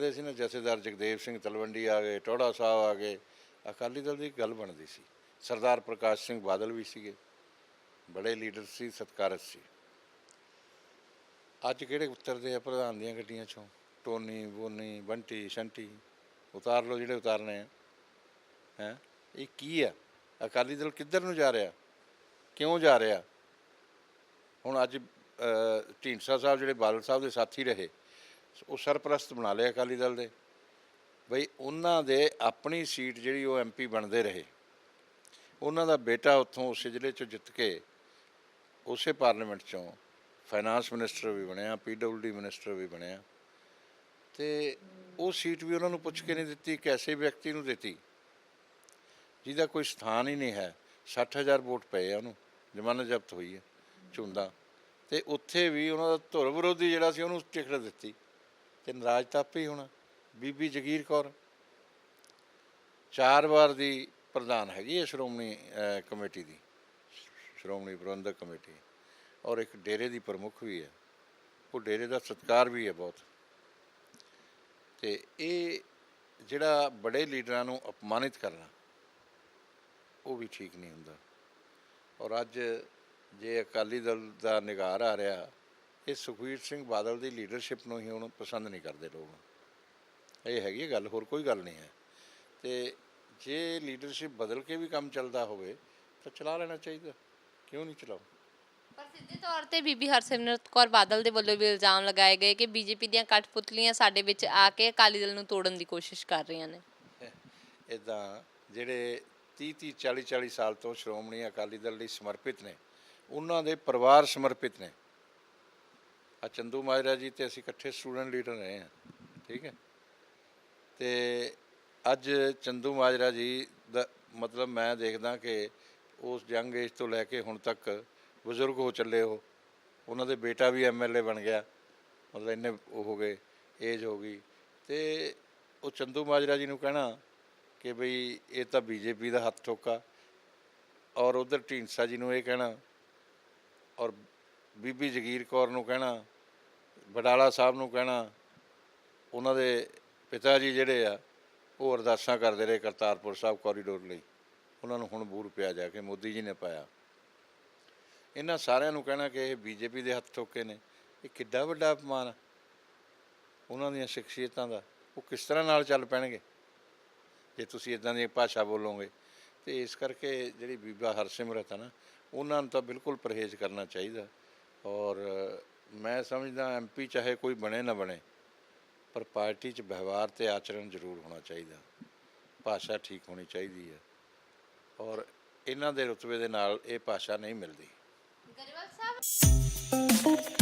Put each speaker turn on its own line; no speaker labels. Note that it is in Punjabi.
ਕਹਿੰਦੇ ਸੀ ਨਾ, ਜਥੇਦਾਰ ਜਗਦੇਵ ਸਿੰਘ ਤਲਵੰਡੀ ਆ ਗਏ ਟੋੜਾ ਸਾਹਿਬ ਆ ਗਏ। ਅਕਾਲੀ ਦਲ ਦੀ ਗੱਲ ਬਣਦੀ ਸੀ। ਸਰਦਾਰ ਪ੍ਰਕਾਸ਼ ਸਿੰਘ ਬਾਦਲ ਵੀ ਸੀਗੇ। ਬੜੇ ਲੀਡਰ ਸੀ ਸਤਿਕਾਰਤ ਸੀ। ਅੱਜ ਕਿਹੜੇ ਉਤਰਦੇ ਆ ਪ੍ਰਧਾਨ ਦੀਆਂ ਗੱਡੀਆਂ ਚੋਂ? ਟੋਨੀ, ਬੋਨੀ, ਬੰਟੀ, ਸ਼ੰਟੀ, ਉਤਾਰ ਲਓ ਜਿਹੜੇ ਉਤਾਰਨੇ ਆ। ਹੈ? ਇਹ ਕੀ ਆ? ਅਕਾਲੀ ਦਲ ਕਿੱਧਰ ਨੂੰ ਜਾ ਰਿਹਾ? ਕਿਉਂ ਜਾ ਰਿਹਾ? ਹੁਣ ਅੱਜ ਢੀਂਡਸਾ ਸਾਹਿਬ ਜਿਹੜੇ ਬਾਦਲ ਸਾਹਿਬ ਦੇ ਸਾਥੀ ਰਹੇ ਉਹ ਸਰਪ੍ਰਸਤ ਬਣਾ ਲਏ ਅਕਾਲੀ ਦਲ ਦੇ। ਬਈ ਉਹਨਾਂ ਦੇ ਆਪਣੀ ਸੀਟ ਜਿਹੜੀ ਉਹ ਐਮਪੀ ਬਣਦੇ ਰਹੇ। ਉਹਨਾਂ ਦਾ ਬੇਟਾ ਉੱਥੋਂ ਉਸੇ ਜ਼ਿਲ੍ਹੇ ਚੋਂ ਜਿੱਤ ਕੇ ਉਸੇ ਪਾਰਲੀਮੈਂਟ ਚੋਂ ਫਾਈਨਾਂਸ ਮਿਨਿਸਟਰ ਵੀ ਬਣਿਆ ਪੀਡਬਲਯੂਡੀ ਮਿਨਿਸਟਰ ਵੀ ਬਣਿਆ। ਤੇ ਉਹ ਸੀਟ ਵੀ ਉਹਨਾਂ ਨੂੰ ਪੁੱਛ ਕੇ ਨਹੀਂ ਦਿੱਤੀ, ਇੱਕ ਵਿਅਕਤੀ ਨੂੰ ਦਿੱਤੀ, ਜਿਹਦਾ ਕੋਈ ਸਥਾਨ ਹੀ ਨਹੀਂ ਹੈ। 60000 ਵੋਟ ਪਏ ਆ ਉਹਨੂੰ, ਜ਼ਮਾਨਤ ਜ਼ਬਤ ਹੋਈ ਹੈ ਝੁੰਦਾ ਤੇ ਉੱਥੇ ਵੀ ਉਹਨਾਂ ਦਾ ਧੁਰ ਵਿਰੋਧੀ ਜਿਹੜਾ ਸੀ ਉਹਨੂੰ ਟਿਕਟ ਦਿੱਤੀ। ਤੇ ਨਰਾਜ ਤਾਪੀ ਆਪੇ ਹੋਣਾ। ਬੀਬੀ ਜਗੀਰ ਕੌਰ, ਚਾਰ ਵਾਰ ਦੀ ਪ੍ਰਧਾਨ ਹੈਗੀ ਹੈ ਸ਼੍ਰੋਮਣੀ ਕਮੇਟੀ ਦੀ। ਸ਼੍ਰੋਮਣੀ ਪ੍ਰਬੰਧਕ ਕਮੇਟੀ। ਔਰ ਇੱਕ ਡੇਰੇ ਦੀ ਪ੍ਰਮੁੱਖ ਵੀ ਹੈ। ਉਹ ਡੇਰੇ ਦਾ ਸਤਿਕਾਰ ਵੀ ਹੈ ਬਹੁਤ। ਤੇ ਇਹ ਜਿਹੜਾ ਬੜੇ ਲੀਡਰਾਂ ਨੂੰ ਅਪਮਾਨਿਤ ਕਰਨਾ, ਉਹ ਵੀ ਠੀਕ ਨਹੀਂ ਹੁੰਦਾ। ਔਰ ਅੱਜ ਜੇ ਅਕਾਲੀ ਦਲ ਦਾ ਨਿਗਾਰ ਆ ਰਿਹਾ ਇਹ ਸੁਖਵੀਰ ਸਿੰਘ ਬਾਦਲ ਦੀ ਲੀਡਰਸ਼ਿਪ ਨੂੰ ਹੀ ਹੁਣ ਪਸੰਦ ਨਹੀਂ ਕਰਦੇ ਲੋਕ। ਇਹ ਹੈਗੀ ਗੱਲ ਹੋਰ ਕੋਈ ਗੱਲ ਨਹੀਂ ਹੈ। ਤੇ ਜੇ ਲੀਡਰਸ਼ਿਪ ਬਦਲ ਕੇ ਵੀ ਕੰਮ ਚੱਲਦਾ ਹੋਵੇ ਤਾਂ ਚਲਾ ਲੈਣਾ ਚਾਹੀਦਾ। ਕਿਉਂ ਨਹੀਂ ਚਲਾਓ?
ਪਰ ਸਿੱਧੇ ਤੌਰ ਤੇ ਬੀਬੀ ਹਰਸਿਮਰਤ ਕੌਰ ਬਾਦਲ ਦੇ ਵੱਲੋਂ ਵੀ ਇਲਜ਼ਾਮ ਲਗਾਏ ਗਏ ਕਿ ਬੀਜੇਪੀ ਦੀਆਂ ਕਠਪੁਤਲੀਆਂ ਸਾਡੇ ਵਿੱਚ ਆ ਕੇ ਅਕਾਲੀ ਦਲ ਨੂੰ ਤੋੜਨ ਦੀ ਕੋਸ਼ਿਸ਼ ਕਰ ਰਹੀਆਂ ਨੇ।
ਇਦਾਂ ਜਿਹੜੇ 30 30 40 40 ਸਾਲ ਤੋਂ ਸ਼੍ਰੋਮਣੀ ਅਕਾਲੀ ਦਲ ਲਈ ਸਮਰਪਿਤ ਨੇ ਉਹਨਾਂ ਦੇ ਪਰਿਵਾਰ ਸਮਰਪਿਤ ਨੇ। ਆ ਚੰਦੂ ਮਾਜਰਾ ਜੀ ਤੇ ਅਸੀਂ ਇਕੱਠੇ ਸਟੂਡੈਂਟ ਲੀਡਰ ਰਹੇ ਹਾਂ, ਠੀਕ ਹੈ? ਤੇ ਅੱਜ ਚੰਦੂ ਮਾਜਰਾ ਜੀ ਦਾ ਮਤਲਬ ਮੈਂ ਦੇਖਦਾ ਕਿ ਉਸ ਯੰਗ ਏਜ ਤੋਂ ਲੈ ਕੇ ਹੁਣ ਤੱਕ ਬਜ਼ੁਰਗ ਹੋ ਚੱਲੇ ਉਹ, ਉਹਨਾਂ ਦੇ ਬੇਟਾ ਵੀ ਐਮਐਲਏ ਬਣ ਗਿਆ, ਮਤਲਬ ਇੰਨੇ ਉਹ ਹੋ ਗਏ, ਏਜ ਹੋ ਗਈ। ਤੇ ਉਹ ਚੰਦੂ ਮਾਜਰਾ ਜੀ ਨੂੰ ਕਹਿਣਾ ਕਿ ਬਈ ਇਹ ਤਾਂ ਬੀਜੇਪੀ ਦਾ ਹੱਥ ਠੋਕਾ ਔਰ ਉਧਰ ਢੀਂਡਸਾ ਜੀ ਨੂੰ ਇਹ ਕਹਿਣਾ ਔਰ ਬੀਬੀ ਜਗੀਰ ਕੌਰ ਨੂੰ ਕਹਿਣਾ ਬਡਾਲਾ ਸਾਹਿਬ ਨੂੰ ਕਹਿਣਾ, ਉਹਨਾਂ ਦੇ ਪਿਤਾ ਜੀ ਜਿਹੜੇ ਆ, ਉਹ ਅਰਦਾਸਾਂ ਕਰਦੇ ਰਹੇ ਕਰਤਾਰਪੁਰ ਸਾਹਿਬ ਕੋਰੀਡੋਰ ਲਈ। ਉਹਨਾਂ ਨੂੰ ਹੁਣ ਬੂਰ ਪਿਆ ਜਾ ਕੇ, ਮੋਦੀ ਜੀ ਨੇ ਪਾਇਆ। ਇਹਨਾਂ ਸਾਰਿਆਂ ਨੂੰ ਕਹਿਣਾ ਕਿ ਇਹ ਬੀਜੇਪੀ ਦੇ ਹੱਥ ਠੋਕੇ ਨੇ। ਇਹ ਕਿੱਡਾ ਵੱਡਾ ਅਪਮਾਨ ਆ। ਉਹਨਾਂ ਦੀਆਂ ਸ਼ਖਸੀਅਤਾਂ ਦਾ, ਉਹ ਕਿਸ ਤਰ੍ਹਾਂ ਨਾਲ ਚੱਲ ਪੈਣਗੇ? ਜੇ ਤੁਸੀਂ ਇਦਾਂ ਦੀ ਭਾਸ਼ਾ ਬੋਲੋਗੇ, ਤੇ ਇਸ ਕਰਕੇ ਜਿਹੜੀ ਬੀਬਾ ਹਰਸਿਮਰਤ ਹੈ ਨਾ, ਉਹਨਾਂ ਨੂੰ ਤਾਂ ਬਿਲਕੁਲ ਪਰਹੇਜ਼ ਕਰਨਾ ਚਾਹੀਦਾ। ਔਰ ਮੈਂ ਸਮਝਦਾ ਐਮਪੀ ਚਾਹੇ ਕੋਈ ਬਣੇ ਨਾ ਬਣੇ, ਪਰ ਪਾਰਟੀ 'ਚ ਵਿਵਹਾਰ ਤੇ ਆਚਰਣ ਜ਼ਰੂਰ ਹੋਣਾ ਚਾਹੀਦਾ। ਭਾਸ਼ਾ ਠੀਕ ਹੋਣੀ ਚਾਹੀਦੀ ਹੈ। ਔਰ ਇਹਨਾਂ ਦੇ ਰੁਤਬੇ ਦੇ ਨਾਲ ਇਹ ਭਾਸ਼ਾ ਨਹੀਂ ਮਿਲਦੀ।
ਗਰੇਵਾਲ ਸਾਹਿਬ?